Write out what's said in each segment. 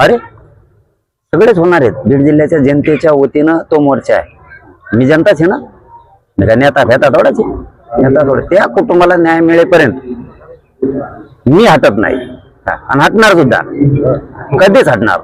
अरे सगळेच होणार आहेत. बीड जिल्ह्याच्या जनतेच्या वतीनं तो मोर्चा आहे. मी जनताच आहे ना? मी नेता फेता थोडाच आहे. नेता थोडं. त्या कुटुंबाला न्याय मिळेपर्यंत मी हटत नाही. आणि हटणार सुद्धा. कधीच हटणार.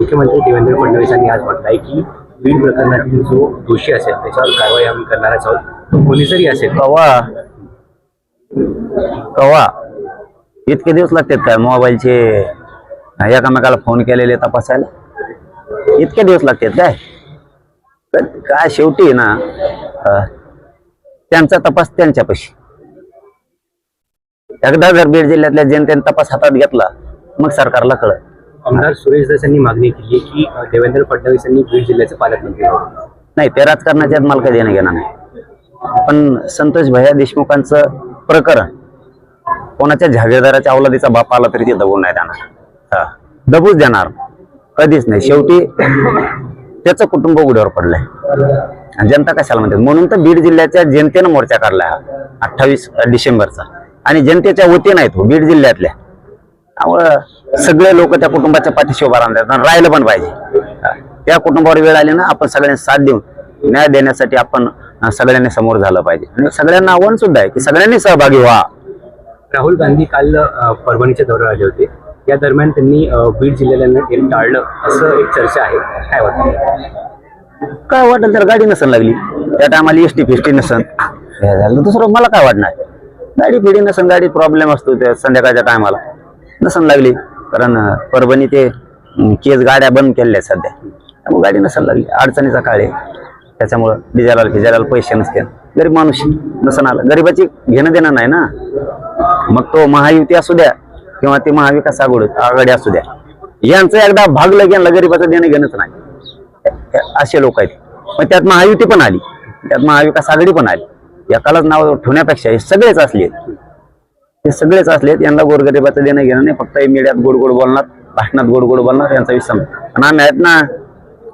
मुख्यमंत्री देवेंद्र फडणवीसांनी आज म्हटलंय की बीड प्रकरणातील जो दोषी असेल त्याच्यावर कारवाई आम्ही करणारच आहोत. तो कोणी जरी असेल. कवा? कवा? इतके दिवस लागतात काय? मोबाईलचे एकामेकाला फोन केलेले तपासायला? इतके दिवस लागतात काय? तर काय शेवटी ना त्यांचा तपास त्यांच्यापाशी. एकदा जर बीड जिल्ह्यातल्या जनतेने तपास हातात घेतला मग सरकारला कळत आमदार सुरेश दास यांनी मागणी केली की देवेंद्र फडणवीस यांनी बीड जिल्ह्याचे पालकमंत्री. नाही ते राजकारणाच्यात मला काही देणं घेणं नाही. पण संतोष भैया देशमुखांचं प्रकरण कोणाच्या जागीरदाराच्या अवलादीचा बाप आला तरी ते दबून नाही देणार हा, दबूच देणार. कधीच नाही. शेवटी त्याचं कुटुंब उघड्यावर पडलंय. आणि जनता कशाला म्हणते? म्हणून तर बीड जिल्ह्याच्या जनतेनं मोर्चा काढला हा अठ्ठावीस डिसेंबरचा. आणि जनतेच्या वतीनं आहे तो बीड जिल्ह्यातल्या. त्यामुळं सगळे लोक त्या कुटुंबाच्या पाठीशी उभा राहतात राहिलं पण पाहिजे. त्या कुटुंबावर वेळ आली ना आपण सगळ्यांनी साथ देऊन न्याय देण्यासाठी आपण सगळ्यांनी समोर झालं पाहिजे. आणि सगळ्यांना आव्हान सुद्धा आहे की सगळ्यांनी सहभागी व्हा. राहुल गांधी काल परभणीच्या दौऱ्यावर आले होते. या दरम्यान त्यांनी बीड जिल्ह्याला टाळलं असं एक चर्चा आहे. काय वाटतं? काय वाटलं तर गाडी नसन लागली. त्या टायमाला एस टी फिस्टी नसन. झालं. दुसरं मला काय वाटणार? गाडी पिढी नसन गाडी प्रॉब्लेम असतो त्या संध्याकाळच्या टायमाला नसन लागली. कारण परभणी ते केस गाड्या बंद केल्या आहेत सध्या. त्यामुळे गाडी नसन लागली. अडचणीचा काळ आहे. त्याच्यामुळं डिझेलाला फिजायला पैसे नसते. गरीब माणूस नसन आला. गरीबाची घेणं देणं नाही ना. मग तो महायुती असू द्या किंवा ते महाविकास आघाडी आघाडी असू द्या. यांचं एकदा भागलं यांना गरीबाचं देणं घेणंच नाही. असे लोक आहेत. पण त्यात महायुती पण आली. त्यात महाविकास आघाडी पण आली. एकालाच नाव ठेवण्यापेक्षा हे सगळेच असले हे सगळेच असलेत यांना गोरगरिबाचं देणं घेणं नाही. फक्त हे मीडियात गोड गोड बोलणार भाषणात गोड गोड बोलणार यांचा विसम आणि आम्ही आहेत ना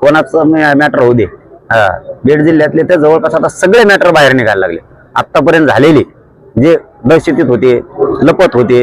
कोणाचं मॅटर होऊ दे. हा. बीड जिल्ह्यातले तर जवळपास आता सगळे मॅटर बाहेर निघायला लागले. आतापर्यंत झालेले जे दहशतीत होते लपत होते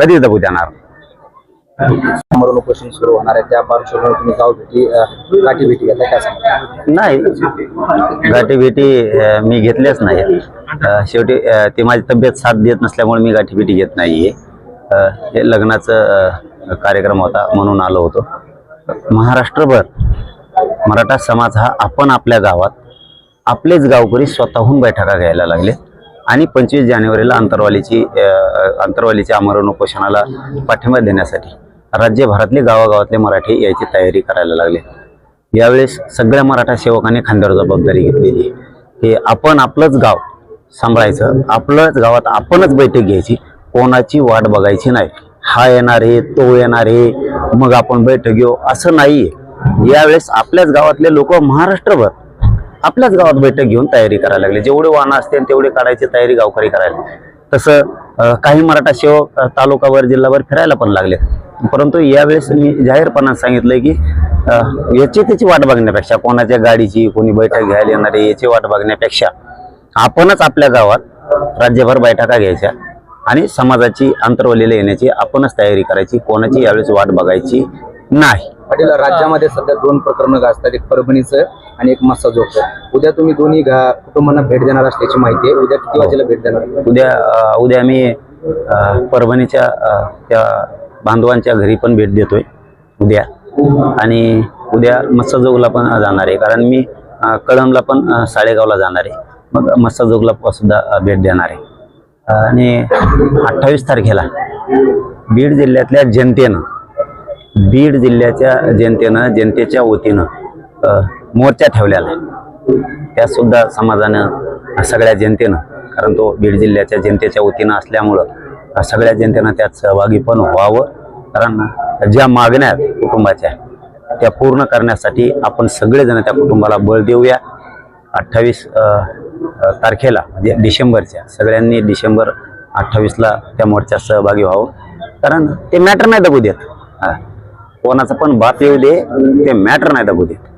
कधीच दबू देणार? उपोषण सुरू होणार आहे. त्या पार्श्वभूमीवर तुम्ही गाव भेटी अं, गाठी भेटी घेतल्या काय सांगता नाही. गाठी भेटी मी घेतल्याच नाही. अं, शेवटी अं, ती माझी तब्येत साथ देत नसल्यामुळे मी गाठी भेटी घेत नाहीये. अं, हे लग्नाचं अं, कार्यक्रम होता म्हणून आलो होतो. महाराष्ट्रभर मराठा समाज हा आपण आपल्या गावात आपलेच गावकरी स्वतःहून बैठका घ्यायला लागले. आणि पंचवीस जानेवारीला अंतरवालीची अंतरवालीच्या आमरण उपोषणाला पाठिंबा देण्यासाठी राज्यभरातले गावागावातले मराठी यायची तयारी करायला लागले. यावेळेस सगळ्या मराठा सेवकांनी खांद्यावर जबाबदारी घेतलेली आहे. हे आपण आपलंच गाव सांभाळायचं आपलंच गावात आपणच बैठक घ्यायची कोणाची वाट बघायची नाही. हा येणार आहे तो येणार आहे मग आपण बैठक घेऊ असं नाहीये. यावेळेस आपल्याच गावातले लोक महाराष्ट्रभर आपल्याच गावात बैठक घेऊन तयारी करायला लागले. जेवढे वाहनं असतील तेवढे काढायची तयारी गावकरी करायला तसं काही मराठा सेवक तालुकावर तालुकाभर जिल्हाभर फिरायला पण लागले. परंतु यावेळेस मी जाहीरपणात सांगितलंय की याची त्याची वाट बघण्यापेक्षा कोणाच्या गाडीची कोणी बैठक घ्यायला येणार याची वाट बघण्यापेक्षा आपणच आपल्या गावात राज्यभर बैठका घ्यायच्या आणि समाजाची अंतर्वलीला येण्याची आपणच तयारी करायची. कोणाची यावेळेस वाट बघायची नाही. राज्यामध्ये सध्या दोन प्रकरणं गाजतात. एक परभणीचं आणि एक मस्साजोगचं उद्या तुम्ही दोन्ही कुटुंबांना भेट देणार असल्याची माहिती आहे. उद्या किती वाजेला भेट देणार? उद्या उद्या मी परभणीच्या त्या बांधवांच्या घरी पण भेट देतोय उद्या. आणि उद्या मत्स्यजोगला पण जाणार आहे. कारण मी कळमला पण साळेगावला जाणार आहे. मग मत्स्यजोगला सुद्धा भेट देणार आहे. आणि अठ्ठावीस तारखेला बीड जिल्ह्यातल्या जनतेनं बीड जिल्ह्याच्या जनतेनं जनतेच्या वतीनं मोर्चा ठेवलेला. आहे त्या सुद्धा समाजानं सगळ्या जनतेनं कारण तो बीड जिल्ह्याच्या जनतेच्या वतीनं असल्यामुळं सगळ्या जनतेनं त्यात सहभागी पण व्हावं. कारण ज्या मागण्या आहेत कुटुंबाच्या त्या पूर्ण करण्यासाठी आपण सगळेजण त्या कुटुंबाला बळ देऊया. अठ्ठावीस तारखेला म्हणजे डिसेंबरच्या सगळ्यांनी डिसेंबर अठ्ठावीसला त्या मोर्चात सहभागी व्हावं. कारण ते मॅटर नाही दबू देत. कोणाचं पण बाप येऊ दे ते मॅटर नाही दबू देत.